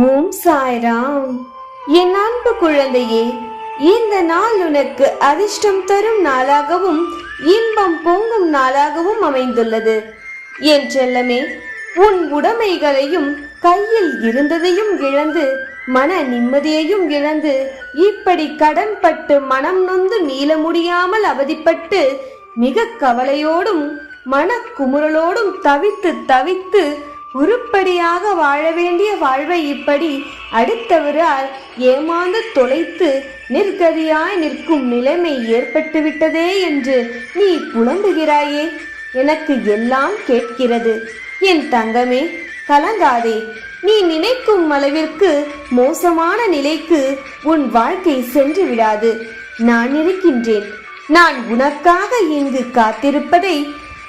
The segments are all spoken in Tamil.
ஓம் சாய்ராம். என் அன்பு குழந்தையே இந்த நாள் உனக்கு அதிர்ஷ்டம் தரும் நாளாகவும் இன்பம் பொங்கும் நாளாகவும் அமைந்துள்ளது. என் செல்லமே உன் உடைமைகளையும் கையில் இருந்ததையும் இழந்து மன நிம்மதியையும் இழந்து இப்படி கடன்பட்டு மனம் நொந்து மீள முடியாமல் அவதிப்பட்டு மிக கவலையோடும் மனக்குமுறலோடும் தவித்து தவித்து உருப்படியாக வாழ வேண்டிய வாழ்வை இப்படி அடுத்தவரால் ஏமாந்து தொலைத்து நிர்கதியாய் நிற்கும் நிலைமை ஏற்பட்டுவிட்டதே என்று நீ புலம்புகிறாயே எனக்கு எல்லாம் கேட்கிறது. என் தங்கமே கலங்காதே. நீ நினைக்கும் அளவிற்கு மோசமான நிலைக்கு உன் வாழ்க்கை சென்று விடாது. நான் இருக்கின்றேன். நான் உனக்காக இங்கு காத்திருப்பதை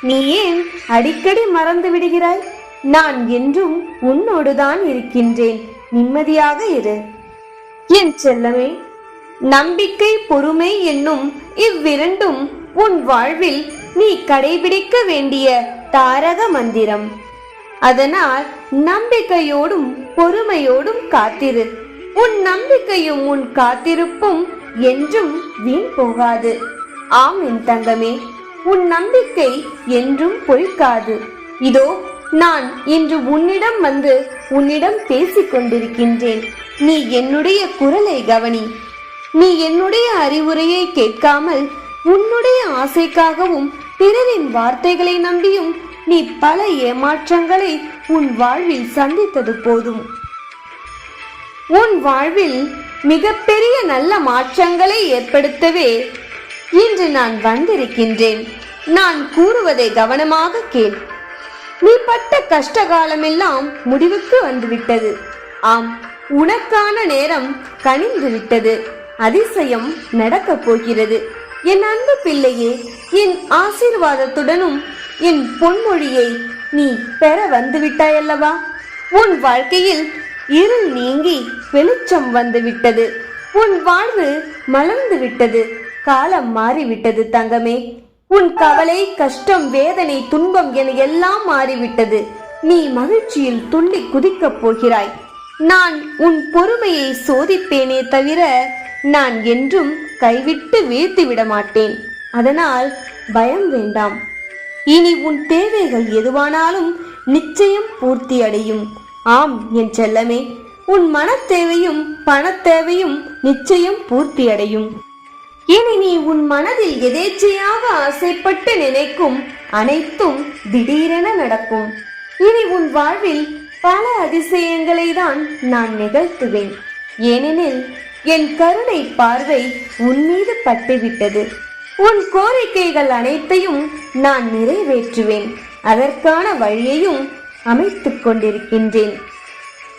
நீ ஏன் அடிக்கடி மறந்து விடுகிறாய்? நான் என்றும் உன்னோடுதான் இருக்கின்றேன். நிம்மதியாக இரு. என் செல்லமே நம்பிக்கை பொறுமை என்னும் இவ்விரண்டும் உன் வாழ்வில் நீ கடைபிடிக்க வேண்டிய தாரக மந்திரம். அதனால் நம்பிக்கையோடும் பொறுமையோடும் காத்திரு. உன் நம்பிக்கையும் உன் காத்திருப்பும் என்றும் வீண் போகாது. ஆம் என் தங்கமே உன் நம்பிக்கை என்றும் பொய்க்காது. இதோ நான் இன்று உன்னிடம் வந்து உன்னிடம் பேசிக் கொண்டிருக்கின்றேன் நீ என்னுடைய குரலை கவனி. நீ என்னுடைய அறிவுரையை கேட்காமல் உன்னுடைய ஆசைக்காகவும் பிறரின் வார்த்தைகளை நம்பியும் நீ பல ஏமாற்றங்களை உன் வாழ்வில் சந்தித்தது போதும். உன் வாழ்வில் மிகப்பெரிய நல்ல மாற்றங்களை ஏற்படுத்தவே இன்று நான் வந்திருக்கின்றேன். நான் கூறுவதை கவனமாக கேள். நீ பட்ட கஷ்ட காலமெல்லாம் முடிவுக்கு வந்துவிட்டது. ஆம் உனக்கான நேரம் கனிந்து விட்டது அதிசயம் நடக்கப் போகிறது. என் அன்பு பிள்ளையே என் ஆசீர்வாதத்துடனும் என் பொன்மொழியை நீ பெற வந்து விட்டாயல்லவா உன் வாழ்க்கையில் இருள் நீங்கி வெளிச்சம் வந்து விட்டது உன் வாழ்வு மலர்ந்து விட்டது காலம் மாறிவிட்டது தங்கமே. உன் கவலை கஷ்டம் வேதனை துன்பம் என எல்லாம் மாறிவிட்டது. நீ மகிழ்ச்சியில் துள்ளி குதிக்கப் போகிறாய். நான் உன் பொறுமையை சோதிப்பேனே தவிர நான் என்றும் கைவிட்டு வீழ்த்து விட மாட்டேன். அதனால் பயம் வேண்டாம். இனி உன் தேவைகள் எதுவானாலும் நிச்சயம் பூர்த்தி அடையும். ஆம் என் செல்லமே. உன் மனத்தேவையும் தேவையும் தேவையும் நிச்சயம் பூர்த்தி அடையும். இனி நீ உன் மனதில் எதேச்சையாக ஆசைப்பட்டு நினைக்கும் அனைத்தும் திடீரென நடக்கும். இனி உன் வாழ்வில் பல அதிசயங்களை தான் நான் நிகழ்த்துவேன். ஏனெனில் என் கருணை பார்வை உன் மீது பட்டுவிட்டது. உன் கோரிக்கைகள் அனைத்தையும் நான் நிறைவேற்றுவேன். அதற்கான வழியையும் அமைத்துக் கொண்டிருக்கின்றேன்.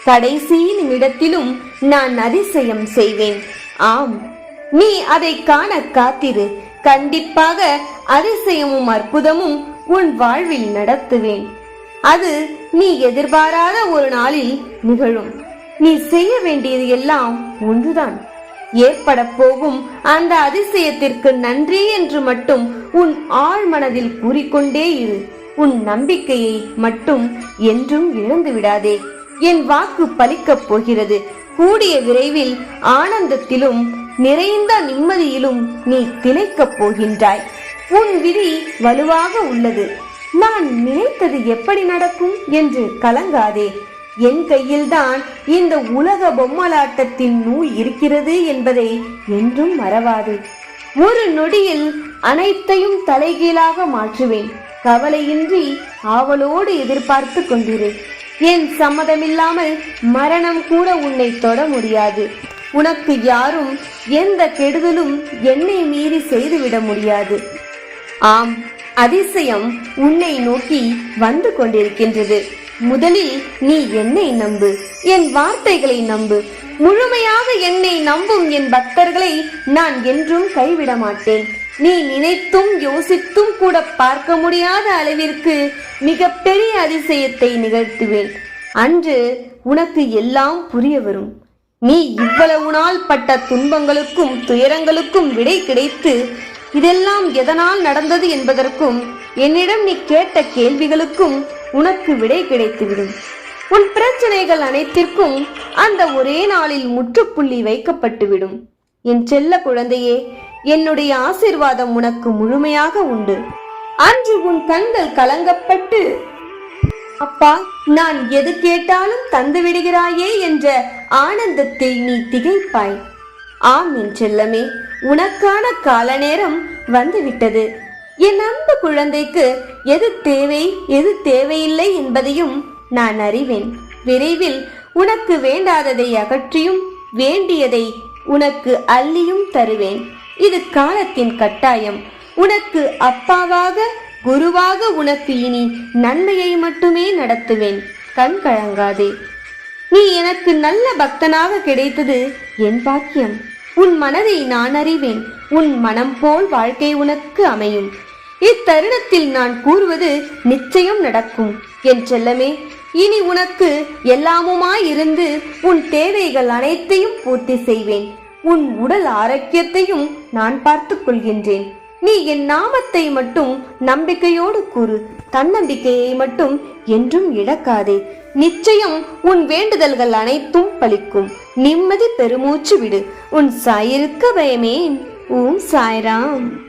கடைசி நிமிடத்திலும் நான் அதிசயம் செய்வேன். ஆம் நீ அதை காண காத்திரு. கண்டிப்பாக அதிசயமும் அற்புதமும் உன் வாழ்வில் நடத்துவேன். அது நீ எதிர்பாராத ஒரு நாளில் நிகழும். நீ செய்ய வேண்டியது எல்லாம் ஒன்றுதான். ஏற்பட போகும் அந்த அதிசயத்திற்கு நன்றி என்று மட்டும் உன் ஆழ் மனதில் கூறிக்கொண்டே இரு. உன் நம்பிக்கையை மட்டும் என்றும் இழந்து விடாதே. என் வாக்கு பலிக்கப் போகிறது. கூடிய விரைவில் ஆனந்தத்திலும் நிறைந்த நிம்மதியிலும் நீ திளைக்கப் போகின்றாய். உன் விதி வலுவாக உள்ளது. நான் நினைத்தது எப்படி நடக்கும் என்று கலங்காதே. என் கையில்தான் இந்த உலக பொம்மலாட்டத்தின் நூல் இருக்கிறது என்பதை என்றும் மறவாது. ஒரு நொடியில் அனைத்தையும் தலைகீழாக மாற்றுவேன். கவலையின்றி ஆவலோடு எதிர்பார்த்து கொண்டிரு. என் சம்மதமில்லாமல் மரணம் கூட உன்னை தொட முடியாது. உனக்கு யாரும் எந்த கெடுதலும் என்னை மீறி செய்துவிட முடியாது. ஆம் அதிசயம் உன்னை நோக்கி வந்து கொண்டிருக்கின்றது. முதலில் நீ என்னை நம்பு என் வார்த்தைகளை நம்பு. முழுமையாக என்னை நம்பும் என் பக்தர்களை நான் என்றும் கைவிட மாட்டேன். நீ நினைத்தும் யோசித்தும் கூட பார்க்க முடியாத அளவிற்கு மிகப்பெரிய அதிசயத்தை நிகழ்த்துவேன். அன்று உனக்கு எல்லாம் புரிய வரும். நீ இவ்வளவு நாள் பட்ட துன்பங்களுக்கும் துயரங்களுக்கும் விடை கிடைத்து இதெல்லாம் எதனால் நடந்தது என்பதற்கும் என்னிடம் நீ கேட்ட கேள்விகளுக்கும் உனக்கு விடை கிடைத்துவிடும். உன் பிரச்சனைகள் அனைத்திற்கும் அந்த ஒரே நாளில் முற்றுப்புள்ளி வைக்கப்பட்டுவிடும். என் செல்ல குழந்தையே என்னுடைய ஆசீர்வாதம் உனக்கு முழுமையாக உண்டு. அன்று உன் கண்கள் கலங்கப்பட்டு அப்பா நான் எது கேட்டாலும் தந்து விடுகிறாயே என்ற ஆனந்தத்தில் நீ திகைப்பாய். ஆம் என் செல்லமே உனக்கான கால நேரம் வந்துவிட்டது. என் அன்பு குழந்தைக்கு எது தேவை எது தேவையில்லை என்பதையும் நான் அறிவேன். விரைவில் உனக்கு வேண்டாததை அகற்றியும் வேண்டியதை உனக்கு அள்ளியும் தருவேன். இது காலத்தின் கட்டாயம். உனக்கு அப்பாவாக குருவாக உனக்கு இனி நன்மையை மட்டுமே நடத்துவேன். கண் கழங்காதே நீ எனக்கு நல்ல பக்தனாக கிடைத்தது என் பாக்கியம். உன் மனதை நான் அறிவேன். உன் மனம் போல் வாழ்க்கை உனக்கு அமையும். இத்தருணத்தில் நான் கூறுவது நிச்சயம் நடக்கும். என் செல்லமே இனி உனக்கு எல்லாமுமாயிருந்து உன் தேவைகள் அனைத்தையும் பூர்த்தி செய்வேன். உன் உடல் ஆரோக்கியத்தையும் நான் பார்த்துக் கொள்கின்றேன். நீ என் நாமத்தை மட்டும் நம்பிக்கையோடு கூறு. தன்னம்பிக்கையை மட்டும் என்றும் இழக்காதே. நிச்சயம் உன் வேண்டுதல்கள் அனைத்தும் பலிக்கும். நிம்மதி பெருமூச்சு விடு. உன் சாயிருக்க பயமேன். ஓம் சாய்ராம்.